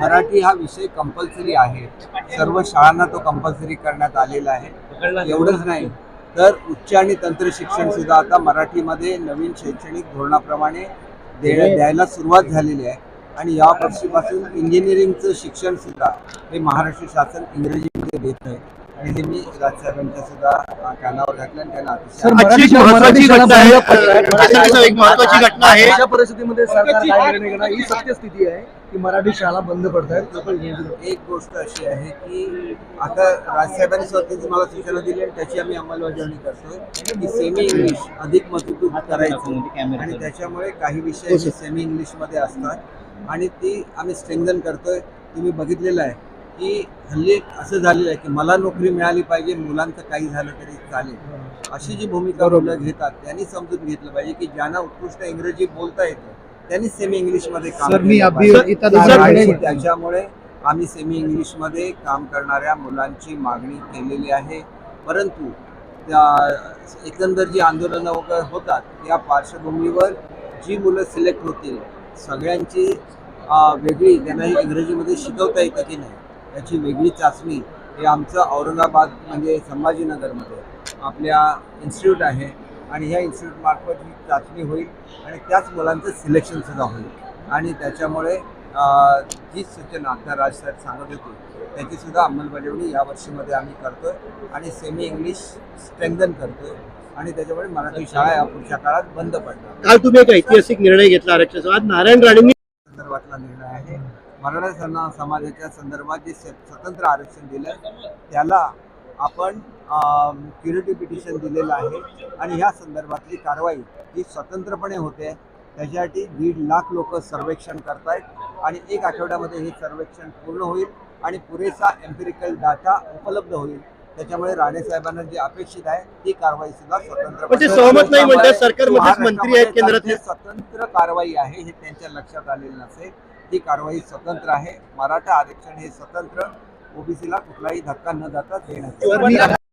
मराठी हा विषय कंपल्सरी आहे. सर्व शाळांना तो कंपल्सरी करण्यात आलेला आहे. एवढंच नाही. तर उच्च आणि तंत्र शिक्षण सुद्धा आता मराठीमध्ये नवीन शैक्षणिक धोरणाप्रमाणे देण्या द्यायला सुरुवात झालेली आहे. आणि या वर्षीपासून इंजिनिअरिंगचं शिक्षण सुद्धा हे महाराष्ट्र शासन इंग्रजीमध्ये देत आहे. आणि हे मी राजसाहेबांच्या सुद्धा कानावर घातलं आणि त्यांना सर, अतिशय मराठी आजची एक महत्त्वाची मराठी घटना आहे. एक घटना. अशा परिस्थितीमध्ये सरकार काय निर्णय घेणार? ही सत्यस्थिती आहे की मराठी शाळा बंद इंग्रजी- एक गोष्ट अशी आहे की आता राजसाहेबांनी स्वतःची मला सूचना दिली आणि त्याची आम्ही अंमलबजावणी करतोय की सेमी इंग्लिश अधिक मजबूत करायचं. आणि त्याच्यामुळे काही विषय हे सेमी इंग्लिशमध्ये असतात. आणि ती आम्ही स्ट्रेंथन करतोय. तुम्ही बघितलेलं आहे. की हल्ली असं झालेलं आहे की मला नोकरी मिळाली पाहिजे मुलांचं काही झालं तरी चालेल. अशी जी भूमिका मुलं घेतात त्यांनी समजून घेतलं पाहिजे की ज्यांना उत्कृष्ट इंग्रजी बोलता येतं त्यांनी सेमी इंग्लिशमध्ये काम. त्याच्यामुळे आम्ही सेमी इंग्लिशमध्ये काम करणाऱ्या मुलांची मागणी केलेली आहे. परंतु त्या एकंदर जी आंदोलनं वगैरे होतात या पार्श्वभूमीवर जी मुलं सिलेक्ट होतील सगळ्यांची वेगळी त्यांना इंग्रजीमध्ये शिकवता येतं की नाही याची वेगळी चाचणी हे आमचं औरंगाबाद म्हणजे संभाजीनगरमध्ये आपल्या इन्स्टिट्यूट आहे आणि ह्या इन्स्टिट्यूटमार्फत ही चाचणी होईल आणि त्याच मुलांचं सिलेक्शन सुद्धा होईल. आणि त्याच्यामुळे जी सूचना आता राजसाहेब सांगत होते त्याची सुद्धा अंमलबजावणी या वर्षीमध्ये आम्ही करतोय आणि सेमी इंग्लिश स्ट्रेंथन करतोय आणि त्याच्यामुळे मराठी शाळा या पुढच्या काळात बंद पडणार. काल तुम्ही एक ऐतिहासिक निर्णय घेतला आरक्षणाचा. आज नारायण राणेंनी संदर्भातला निर्णय आहे. मराठा समाजाच्या संदर्भात जे स्वतंत्र आरक्षण दिलं त्याला आपण क्युरिटी पिटिशन दिलेलं आहे. आणि ह्या संदर्भातली कारवाई ही स्वतंत्रपणे होते. त्याच्यासाठी दीड लाख लोक सर्वेक्षण करतायत. आणि एक आठवड्यामध्ये हे सर्वेक्षण पूर्ण होईल. आणि पुरेसा एम्पिरिकल डाटा उपलब्ध होईल. त्याच्यामुळे राणे साहेबांना जे अपेक्षित आहे ती कारवाई सुद्धा स्वतंत्र सहमत नाही म्हणतात, सरकारमध्येच मंत्री आहेत केंद्रातले. स्वतंत्र कारवाई आहे हे त्यांच्या लक्षात आलेलं नसेल. ती कारवाई स्वतंत्र आहे. मराठा आरक्षण हे स्वतंत्र. ओबीसीला कुठलाही धक्का न जाता देण्यात